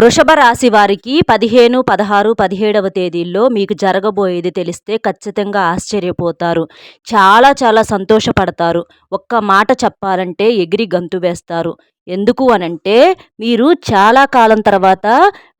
వృషభ రాశి వారికి పదిహేను పదహారు పదిహేడవ తేదీల్లో మీకు జరగబోయేది తెలిస్తే ఖచ్చితంగా ఆశ్చర్యపోతారు. చాలా చాలా సంతోషపడతారు. ఒక్క మాట చెప్పాలంటే ఎగిరి గంతు వేస్తారు. ఎందుకు అనంటే మీరు చాలా కాలం తర్వాత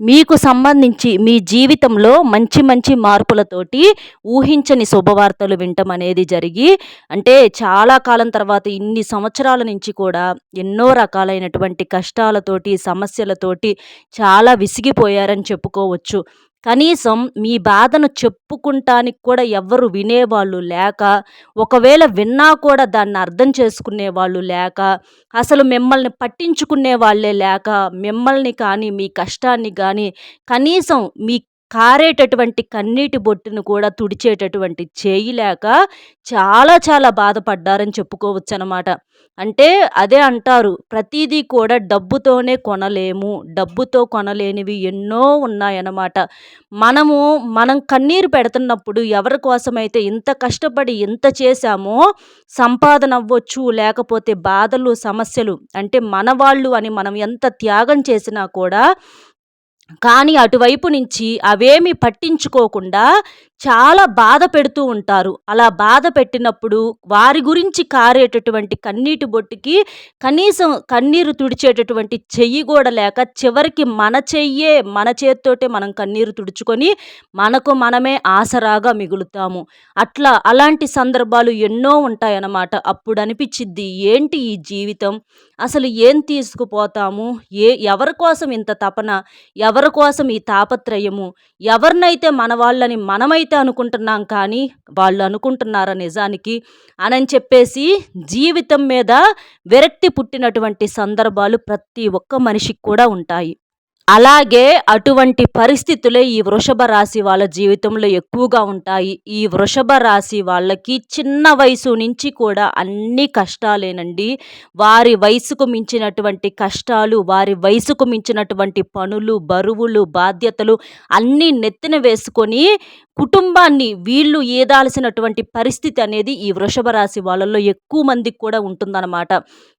మీకు సంబంధించి మీ జీవితంలో మంచి మంచి మార్పులతోటి ఊహించని శుభవార్తలు వింటం అనేది జరిగి అంటే చాలా కాలం తర్వాత ఇన్ని సంవత్సరాల నుంచి కూడా ఎన్నో రకాలైనటువంటి కష్టాలతోటి సమస్యలతోటి చాలా విసిగిపోయారని చెప్పుకోవచ్చు. కనీసం మీ బాధను చెప్పుకుంటానికి కూడా ఎవ్వరు వినేవాళ్ళు లేక ఒకవేళ విన్నా కూడా దాన్ని అర్థం చేసుకునే వాళ్ళు లేక అసలు మిమ్మల్ని పట్టించుకునే వాళ్ళే లేక మిమ్మల్ని కానీ మీ కష్టాన్ని కానీ కనీసం మీ కారేటటువంటి కన్నీటి బొట్టును కూడా తుడిచేటటువంటి చేయలేక చాలా చాలా బాధపడ్డారని చెప్పుకోవచ్చు అనమాట అంటే అదే అంటారు ప్రతిదీ కూడా డబ్బుతోనే కొనలేము డబ్బుతో కొనలేనివి ఎన్నో ఉన్నాయన్నమాట. మనము మనం కన్నీరు పెడుతున్నప్పుడు ఎవరి కోసమైతే ఇంత కష్టపడి ఎంత చేశామో సంపాదన అవ్వచ్చు లేకపోతే బాధలు సమస్యలు అంటే మన వాళ్ళు అని మనం ఎంత త్యాగం చేసినా కూడా కానీ అటువైపు నుంచి అవేమి పట్టించుకోకుండా చాలా బాధ పెడుతూ ఉంటారు. అలా బాధ పెట్టినప్పుడు వారి గురించి కారేటటువంటి కన్నీటి బొట్టుకి కనీసం కన్నీరు తుడిచేటటువంటి చెయ్యి కూడా లేక చివరికి మన చెయ్యే మన చేత్తోటే మనం కన్నీరు తుడుచుకొని మనకు మనమే ఆసరాగా మిగులుతాము. అట్లా అలాంటి సందర్భాలు ఎన్నో ఉంటాయన్నమాట. అప్పుడు అనిపించిద్ది ఏంటి ఈ జీవితం? అసలు ఏం తీసుకుపోతాము? ఏ ఎవరి కోసం ఇంత తపన? ఎవరి కోసం ఈ తాపత్రయము? ఎవరినైతే మన వాళ్ళని మనమైతే అనుకుంటున్నాం కానీ వాళ్ళు అనుకుంటున్నారా నిజానికి? అని చెప్పేసి జీవితం మీద విరక్తి పుట్టినటువంటి సందర్భాలు ప్రతి ఒక్క మనిషికి కూడా ఉంటాయి. అలాగే అటువంటి పరిస్థితులే ఈ వృషభ రాశి వాళ్ళ జీవితంలో ఎక్కువగా ఉంటాయి. ఈ వృషభ రాశి వాళ్ళకి చిన్న వయసు నుంచి కూడా అన్ని కష్టాలేనండి. వారి వయసుకు మించినటువంటి కష్టాలు వారి వయసుకు మించినటువంటి పనులు బరువులు బాధ్యతలు అన్నీ నెత్తిన వేసుకొని కుటుంబాన్ని వీళ్ళు ఏదాల్సినటువంటి పరిస్థితి అనేది ఈ వృషభ రాశి వాళ్ళల్లో ఎక్కువ మందికి కూడా ఉంటుందన్నమాట.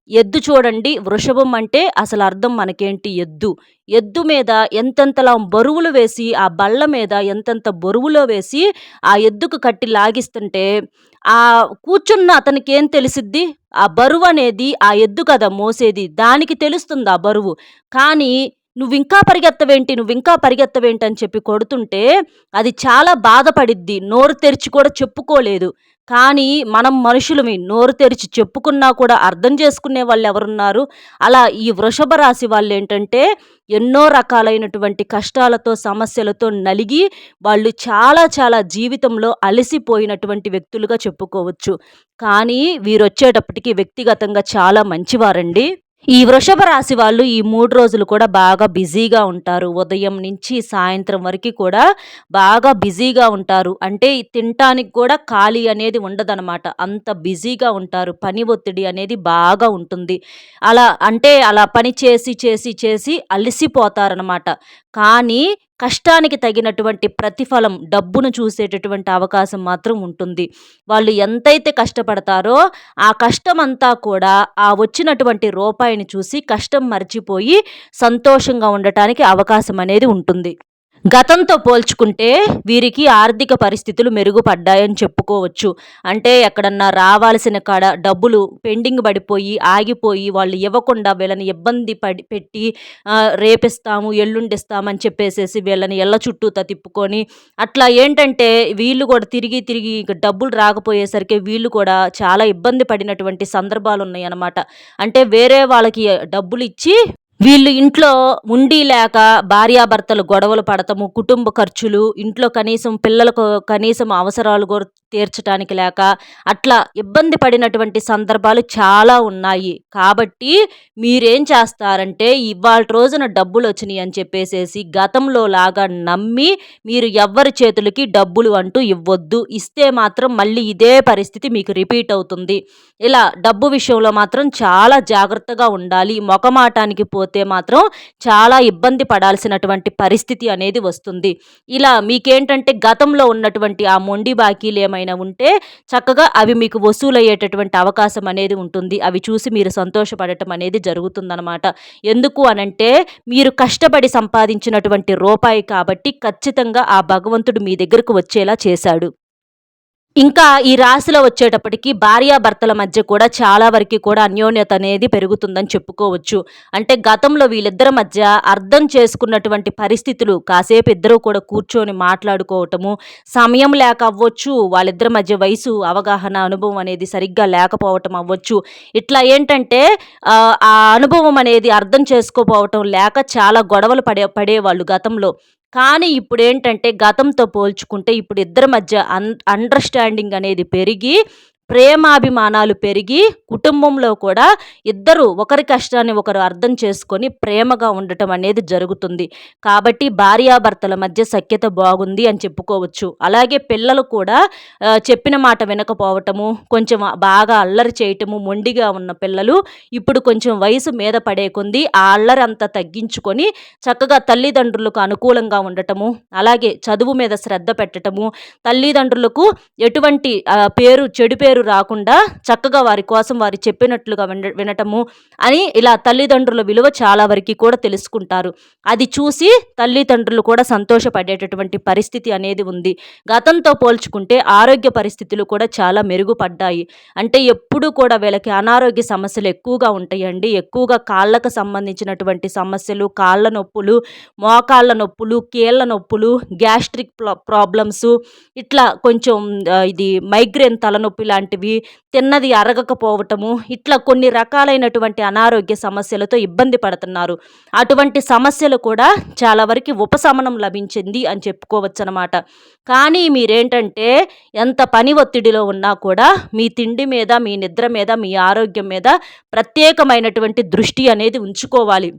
ఎద్దు చూడండి వృషభం అంటే అసలు అర్థం మనకేంటి? ఎద్దు. ఎద్దు మీద ఎంతెంతలా బరువులు వేసి ఆ బళ్ళ మీద ఎంతెంత బరువులో వేసి ఆ ఎద్దుకు కట్టి లాగిస్తుంటే ఆ కూర్చున్న అతనికి ఏం తెలిసిద్ది? ఆ బరువు అనేది ఆ ఎద్దు కదా మోసేది దానికి తెలుస్తుంది ఆ బరువు. కానీ నువ్వు ఇంకా పరిగెత్తవేంటి? నువ్వు ఇంకా పరిగెత్తవేంటి? అని చెప్పి కొడుతుంటే అది చాలా బాధపడిద్ది. నోరు తెరిచి కూడా చెప్పుకోలేదు. కానీ మనం మనుషులమి. నోరు తెరిచి చెప్పుకున్నా కూడా అర్థం చేసుకునే వాళ్ళు ఎవరున్నారు? అలా ఈ వృషభ రాశి వాళ్ళు ఏంటంటే ఎన్నో రకాలైనటువంటి కష్టాలతో సమస్యలతో నలిగి వాళ్ళు చాలా చాలా జీవితంలో అలసిపోయినటువంటి వ్యక్తులుగా చెప్పుకోవచ్చు. కానీ వీరు వచ్చేటప్పటికి వ్యక్తిగతంగా చాలా మంచివారండి. ఈ వృషభ రాశి వాళ్ళు ఈ మూడు రోజులు కూడా బాగా బిజీగా ఉంటారు. ఉదయం నుంచి సాయంత్రం వరకు కూడా బాగా బిజీగా ఉంటారు. అంటే తినటానికి కూడా ఖాళీ అనేది ఉండదనమాట అంత బిజీగా ఉంటారు. పని ఒత్తిడి అనేది బాగా ఉంటుంది. అలా అంటే అలా పని చేసి చేసి చేసి అలసిపోతారనమాట కానీ కష్టానికి తగినటువంటి ప్రతిఫలం డబ్బును చూసేటటువంటి అవకాశం మాత్రం ఉంటుంది. వాళ్ళు ఎంతైతే కష్టపడతారో ఆ కష్టం అంతా కూడా ఆ వచ్చినటువంటి రూపాయిని చూసి కష్టం మర్చిపోయి సంతోషంగా ఉండటానికి అవకాశం అనేది ఉంటుంది. గతంతో పోల్చుకుంటే వీరికి ఆర్థిక పరిస్థితులు మెరుగుపడ్డాయని చెప్పుకోవచ్చు. అంటే ఎక్కడన్నా రావాల్సిన కాడ డబ్బులు పెండింగ్ పడిపోయి ఆగిపోయి వాళ్ళు ఇవ్వకుండా వీళ్ళని ఇబ్బంది పడి పెట్టి రేపిస్తాము ఎల్లుండిస్తామని చెప్పేసేసి వీళ్ళని ఎల్ల చుట్టూతా తిప్పుకొని అట్లా ఏంటంటే వీళ్ళు కూడా తిరిగి తిరిగి డబ్బులు రాకపోయేసరికి వీళ్ళు కూడా చాలా ఇబ్బంది పడినటువంటి సందర్భాలు ఉన్నాయి అన్నమాట అంటే వేరే వాళ్ళకి డబ్బులు ఇచ్చి వీళ్ళు ఇంట్లో ఉండి లేక భార్యాభర్తలు గొడవలు పడటము కుటుంబ ఖర్చులు ఇంట్లో కనీసం పిల్లలకు కనీసం అవసరాలు కూడా తీర్చడానికి లేక అట్లా ఇబ్బంది పడినటువంటి సందర్భాలు చాలా ఉన్నాయి. కాబట్టి మీరేం చేస్తారంటే ఇవాళ రోజున డబ్బులు వచ్చినాయి అని చెప్పేసేసి గతంలో లాగా నమ్మి మీరు ఎవ్వరి చేతులకి డబ్బులు అంటూ ఇవ్వద్దు. ఇస్తే మాత్రం మళ్ళీ ఇదే పరిస్థితి మీకు రిపీట్ అవుతుంది. ఇలా డబ్బు విషయంలో మాత్రం చాలా జాగ్రత్తగా ఉండాలి. మొకమాటానికి పో లేకపోతే మాత్రం చాలా ఇబ్బంది పడాల్సినటువంటి పరిస్థితి అనేది వస్తుంది. ఇలా మీకేంటంటే గతంలో ఉన్నటువంటి ఆ మొండి బాకీలు ఏమైనా ఉంటే చక్కగా అవి మీకు వసూలయ్యేటటువంటి అవకాశం అనేది ఉంటుంది. అవి చూసి మీరు సంతోషపడటం అనేది జరుగుతుందనమాట ఎందుకు అనంటే మీరు కష్టపడి సంపాదించినటువంటి రూపాయి కాబట్టి ఖచ్చితంగా ఆ భగవంతుడు మీ దగ్గరకు వచ్చేలా చేశాడు. ఇంకా ఈ రాశిలో వచ్చేటప్పటికి భార్యాభర్తల మధ్య కూడా చాలా వరకు కూడా అన్యోన్యత అనేది పెరుగుతుందని చెప్పుకోవచ్చు. అంటే గతంలో వీళ్ళిద్దరి మధ్య అర్థం చేసుకున్నటువంటి పరిస్థితులు కాసేపు ఇద్దరూ కూడా కూర్చొని మాట్లాడుకోవటము సమయం లేక అవ్వచ్చు వాళ్ళిద్దరి మధ్య వయసు అవగాహన అనుభవం అనేది సరిగ్గా లేకపోవటం అవ్వచ్చు. ఇట్లా ఏంటంటే ఆ అనుభవం అనేది అర్థం చేసుకోపోవటం లేక చాలా గొడవలు పడే పడేవాళ్ళు గతంలో. కానీ ఇప్పుడు ఏంటంటే గతంతో పోల్చుకుంటే ఇప్పుడు ఇద్దరి మధ్య అన్ అండర్స్టాండింగ్ అనేది పెరిగి ప్రేమాభిమానాలు పెరిగి కుటుంబంలో కూడా ఇద్దరు ఒకరి కష్టాన్ని ఒకరు అర్థం చేసుకొని ప్రేమగా ఉండటం అనేది జరుగుతుంది. కాబట్టి భార్యాభర్తల మధ్య సఖ్యత బాగుంది అని చెప్పుకోవచ్చు. అలాగే పిల్లలు కూడా చెప్పిన మాట వినకపోవటము కొంచెం బాగా అల్లరి చేయటము మొండిగా ఉన్న పిల్లలు ఇప్పుడు కొంచెం వయసు మీద పడే కొంది ఆ అల్లరి అంతా తగ్గించుకొని చక్కగా తల్లిదండ్రులకు అనుకూలంగా ఉండటము అలాగే చదువు మీద శ్రద్ధ పెట్టటము తల్లిదండ్రులకు ఎటువంటి పేరు చెడు పేరు పేరు రాకుండా చక్కగా వారి కోసం వారి చెప్పినట్లుగా విన వినటము అని ఇలా తల్లిదండ్రుల విలువ చాలా వరకు కూడా తెలుసుకుంటారు. అది చూసి తల్లిదండ్రులు కూడా సంతోషపడేటటువంటి పరిస్థితి అనేది ఉంది. గతంతో పోల్చుకుంటే ఆరోగ్య పరిస్థితులు కూడా చాలా మెరుగుపడ్డాయి. అంటే ఎప్పుడూ కూడా వీళ్ళకి అనారోగ్య సమస్యలు ఎక్కువగా ఉంటాయండి. ఎక్కువగా కాళ్ళకు సంబంధించినటువంటి సమస్యలు కాళ్ళ నొప్పులు మోకాళ్ళ నొప్పులు కీళ్ళ నొప్పులు గ్యాస్ట్రిక్ ప్రాబ్లమ్స్ ఇట్లా కొంచెం ఇది మైగ్రేన్ తలనొప్పి లాంటి లాంటివి తిన్నది అరగకపోవటము ఇట్లా కొన్ని రకాలైనటువంటి అనారోగ్య సమస్యలతో ఇబ్బంది పడుతున్నారు. అటువంటి సమస్యలు కూడా చాలా వరకు ఉపశమనం లభించింది అని చెప్పుకోవచ్చు అనమాట కానీ మీరేంటంటే ఎంత పని ఒత్తిడిలో ఉన్నా కూడా మీ తిండి మీద మీ నిద్ర మీద మీ ఆరోగ్యం మీద ప్రత్యేకమైనటువంటి దృష్టి అనేది ఉంచుకోవాలి.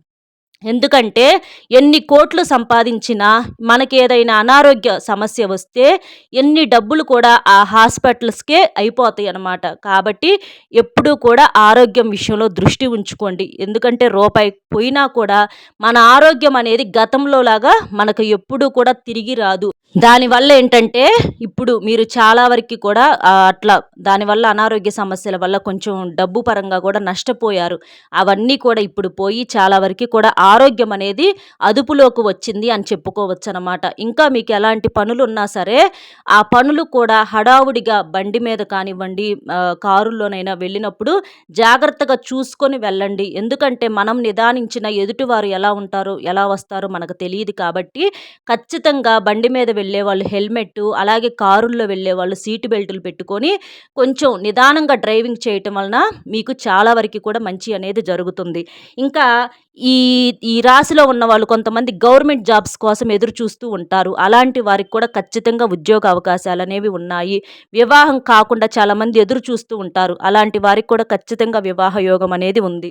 ఎందుకంటే ఎన్ని కోట్లు సంపాదించినా మనకి ఏదైనా అనారోగ్య సమస్య వస్తే ఎన్ని డబ్బులు కూడా ఆ హాస్పిటల్స్కే అయిపోతాయి అన్నమాట కాబట్టి ఎప్పుడూ కూడా ఆరోగ్యం విషయంలో దృష్టి ఉంచుకోండి. ఎందుకంటే రూపాయి పోయినా కూడా మన ఆరోగ్యం అనేది గతంలో లాగా మనకు ఎప్పుడూ కూడా తిరిగి రాదు. దానివల్ల ఏంటంటే ఇప్పుడు మీరు చాలా వరకు కూడా అట్లా దానివల్ల అనారోగ్య సమస్యల వల్ల కొంచెం డబ్బు పరంగా కూడా నష్టపోయారు. అవన్నీ కూడా ఇప్పుడు పోయి చాలా వరకు కూడా ఆరోగ్యం అనేది అదుపులోకి వచ్చింది అని చెప్పుకోవచ్చు అనమాట ఇంకా మీకు ఎలాంటి పనులు ఉన్నా సరే ఆ పనులు కూడా హడావుడిగా బండి మీద కానివ్వండి కారుల్లోనైనా వెళ్ళినప్పుడు జాగ్రత్తగా చూసుకొని వెళ్ళండి. ఎందుకంటే మనం నిదానించిన ఎదుటివారు ఎలా ఉంటారో ఎలా వస్తారో మనకు తెలియదు కాబట్టి ఖచ్చితంగా బండి మీద వెళ్ళే వాళ్ళు హెల్మెట్ అలాగే కారుల్లో వెళ్ళే వాళ్ళు సీటు బెల్టులు పెట్టుకొని కొంచెం నిదానంగా డ్రైవింగ్ చేయటం వలన మీకు చాలా వరకు కూడా మంచి అనేది జరుగుతుంది. ఇంకా ఈ ఈ రాశిలో ఉన్న వాళ్ళు కొంతమంది గవర్నమెంట్ జాబ్స్ కోసం ఎదురు చూస్తూ ఉంటారు. అలాంటి వారికి కూడా ఖచ్చితంగా ఉద్యోగ అవకాశాలు అనేవి ఉన్నాయి. వివాహం కాకుండా చాలామంది ఎదురు చూస్తూ ఉంటారు. అలాంటి వారికి కూడా ఖచ్చితంగా వివాహ యోగం అనేది ఉంది.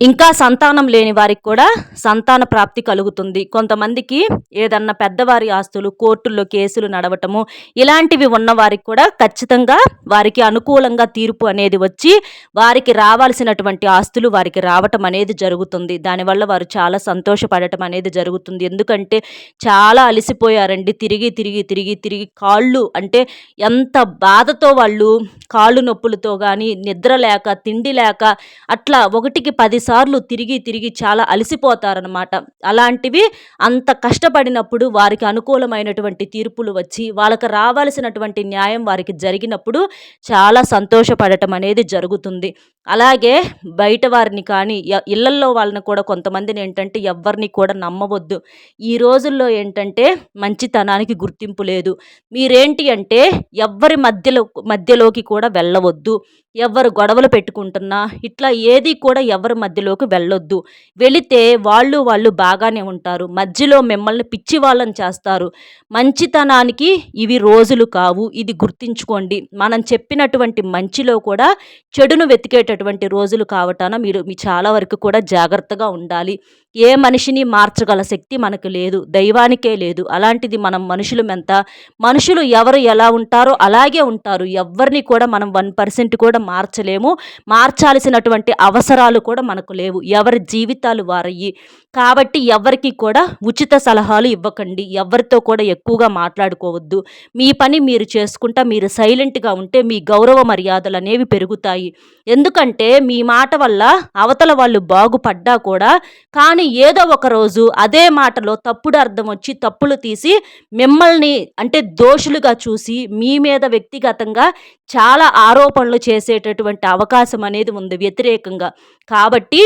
ఇంకా సంతానం లేని వారికి కూడా సంతాన ప్రాప్తి కలుగుతుంది. కొంతమందికి ఏదన్నా పెద్దవారి ఆస్తులు కోర్టుల్లో కేసులు నడవటము ఇలాంటివి ఉన్నవారికి కూడా ఖచ్చితంగా వారికి అనుకూలంగా తీర్పు అనేది వచ్చి వారికి రావాల్సినటువంటి ఆస్తులు వారికి రావటం అనేది జరుగుతుంది. దానివల్ల వారు చాలా సంతోషపడటం అనేది జరుగుతుంది. ఎందుకంటే చాలా అలసిపోయారండి. తిరిగి తిరిగి తిరిగి తిరిగి కాళ్ళు అంటే ఎంత బాధతో వాళ్ళు కాళ్ళు నొప్పులతో కానీ నిద్ర లేక తిండి లేక అట్లా ఒకటికి పది సార్లు తిరిగి తిరిగి చాలా అలసిపోతారనమాట అలాంటివి అంత కష్టపడినప్పుడు వారికి అనుకూలమైనటువంటి తీర్పులు వచ్చి వాళ్ళకి రావాల్సినటువంటి న్యాయం వారికి జరిగినప్పుడు చాలా సంతోషపడటం అనేది జరుగుతుంది. అలాగే బయట వారిని కానీ ఇళ్ళల్లో వాళ్ళని కూడా కొంతమందిని ఏంటంటే ఎవరిని కూడా నమ్మవద్దు. ఈ రోజుల్లో ఏంటంటే మంచితనానికి గుర్తింపు లేదు. మీరేంటి అంటే ఎవ్వరి మధ్యలో మధ్యలోకి కూడా వెళ్ళవద్దు. ఎవరు గొడవలు పెట్టుకుంటున్నా ఇట్లా ఏది కూడా ఎవరి మధ్యలోకి వెళ్ళొద్దు. వెళితే వాళ్ళు వాళ్ళు బాగానే ఉంటారు. మధ్యలో మిమ్మల్ని పిచ్చి వాళ్ళని చేస్తారు. మంచితనానికి ఇవి రోజులు కావు. ఇది గుర్తించుకోండి. మనం చెప్పినటువంటి మంచిలో కూడా చెడును వెతికేటటువంటి రోజులు కావటాన మీరు మీ చాలా వరకు కూడా జాగ్రత్తగా ఉండాలి. ఏ మనిషిని మార్చగల శక్తి మనకు లేదు దైవానికే లేదు. అలాంటిది మనం మనుషులు మెంత మనుషులు ఎవరు ఎలా ఉంటారో అలాగే ఉంటారు. ఎవరిని కూడా మనం వన్ పర్సెంట్ కూడా మార్చలేము. మార్చాల్సినటువంటి అవసరాలు కూడా మనకు లేవు. ఎవరి జీవితాలు వారయ్యి. కాబట్టి ఎవరికి కూడా ఉచిత సలహాలు ఇవ్వకండి. ఎవరితో కూడా ఎక్కువగా మాట్లాడుకోవద్దు. మీ పని మీరు చేసుకుంటా మీరు సైలెంట్గా ఉంటే మీ గౌరవ మర్యాదలు అనేవి పెరుగుతాయి. ఎందుకంటే మీ మాట వల్ల అవతల వాళ్ళు బాగుపడ్డా కూడా కానీ ఏదో ఒక రోజు అదే మాటలో తప్పుడు అర్థం వచ్చి తప్పులు తీసి మిమ్మల్ని అంటే దోషులుగా చూసి మీ మీద వ్యక్తిగతంగా చాలా ఆరోపణలు చేసేటటువంటి అవకాశం అనేది ఉంది వ్యతిరేకంగా. కాబట్టి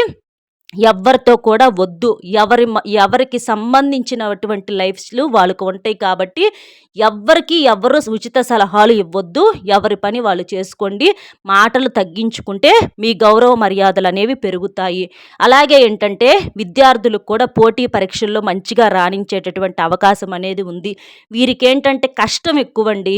ఎవ్వరితో కూడా వద్దు. ఎవరి ఎవరికి సంబంధించినటువంటి లైఫ్స్లు వాళ్ళకు ఉంటాయి కాబట్టి ఎవరికి ఎవరు ఉచిత సలహాలు ఇవ్వద్దు. ఎవరి పని వాళ్ళు చేసుకోండి. మాటలు తగ్గించుకుంటే మీ గౌరవ మర్యాదలు అనేవి పెరుగుతాయి. అలాగే ఏంటంటే విద్యార్థులకు కూడా పోటీ పరీక్షల్లో మంచిగా రాణించేటటువంటి అవకాశం అనేది ఉంది. వీరికి ఏంటంటే కష్టం ఎక్కువండి.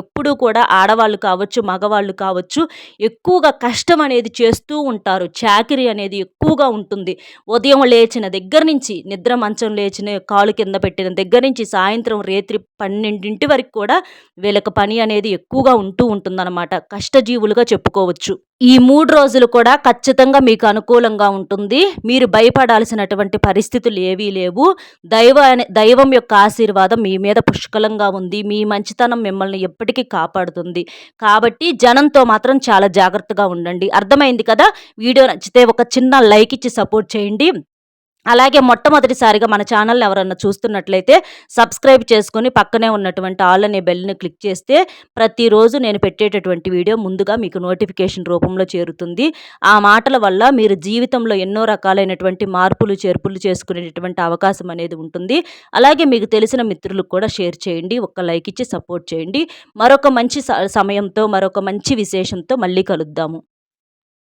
ఎప్పుడూ కూడా ఆడవాళ్ళు కావచ్చు మగవాళ్ళు కావచ్చు ఎక్కువగా కష్టం అనేది చేస్తూ ఉంటారు. చాకరీ అనేది ఎక్కువగా ఉంటుంది. ఉదయం లేచిన దగ్గర నుంచి నిద్ర మంచం లేచిన కాలు కింద పెట్టిన దగ్గర నుంచి సాయంత్రం రేత్రి పన్నెండింటి వరకు కూడా వీళ్ళకి పని అనేది ఎక్కువగా ఉంటూ ఉంటుందన్నమాట. కష్టజీవులుగా చెప్పుకోవచ్చు. ఈ మూడు రోజులు కూడా ఖచ్చితంగా మీకు అనుకూలంగా ఉంటుంది. మీరు భయపడాల్సినటువంటి పరిస్థితులు ఏవీ లేవు. దైవ దైవం యొక్క ఆశీర్వాదం మీ మీద పుష్కలంగా ఉంది. మీ మంచితనం మిమ్మల్ని ఎప్పటికీ కాపాడుతుంది. కాబట్టి జనంతో మాత్రం చాలా జాగ్రత్తగా ఉండండి. అర్థమైంది కదా? వీడియో నచ్చితే ఒక చిన్న లైక్ ఇచ్చి సపోర్ట్ చేయండి. అలాగే మొట్టమొదటిసారిగా మన ఛానల్ ఎవరన్నా చూస్తున్నట్లయితే సబ్స్క్రైబ్ చేసుకొని పక్కనే ఉన్నటువంటి ఆల్ అనే బెల్ని క్లిక్ చేస్తే ప్రతిరోజు నేను పెట్టేటటువంటి వీడియో ముందుగా మీకు నోటిఫికేషన్ రూపంలో చేరుతుంది. ఆ మాటల వల్ల మీరు జీవితంలో ఎన్నో రకాలైనటువంటి మార్పులు చేర్పులు చేసుకునేటటువంటి అవకాశం అనేది ఉంటుంది. అలాగే మీకు తెలిసిన మిత్రులకు కూడా షేర్ చేయండి ఒక్క లైక్ ఇచ్చి సపోర్ట్ చేయండి. మరొక మంచి సమయంతో మరొక మంచి విశేషంతో మళ్ళీ కలుద్దాము.